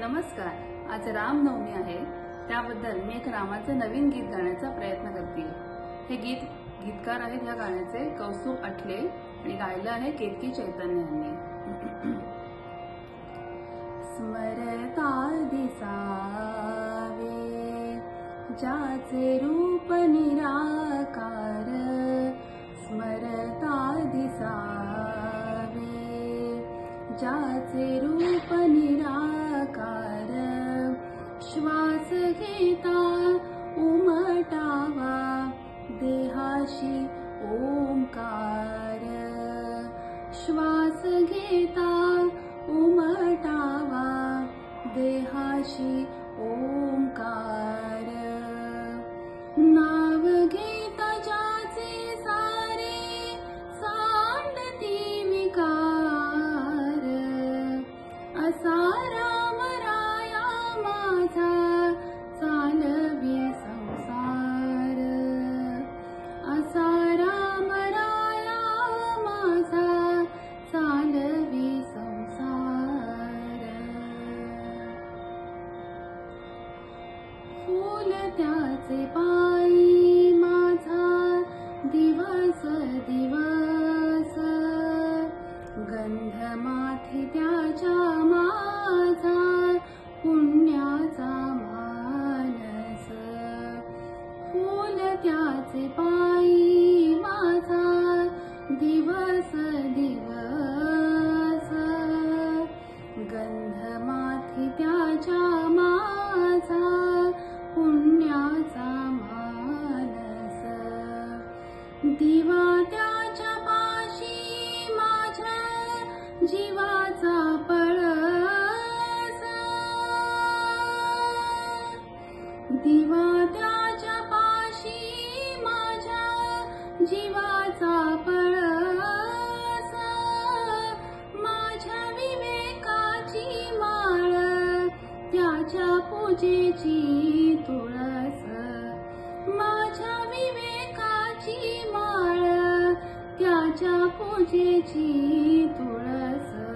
नमस्कार. आज रामनवमी आहे. त्याबद्दल मी एक रामाचं नवीन गीत गाण्याचा प्रयत्न करते. हे गीत गीतकार आहेत ह्या गाण्याचे कौस्तुभ अठले आणि गायलं आहे केतकी चैतन्य यांनी. स्मरता दिसावे ज्याचे रूप निरा रूप निराकार श्वास घेता उमटावा देहाशी ओंकार श्वास घेता उमटावा देहाशी ओंकार माझा चालवी संसार असा राम राया माझा चालवी संसार फूल त्याचे पायी माझा दिवस दिवस गंध माथी त्याच्या माझा पुण्याचा मानस. फूल त्याचे पायी माझा दिवस दिवस. गंध माथी त्याच्या माझा पुण्याचा मानस. दिवस दिवा त्याच्या पाशी माझ्या जीवाचा पळस. माझ्या विवेकाची माळ त्याच्या पूजेची तुळस. माझ्या विवेकाची माळ त्याच्या पूजेची तुळस.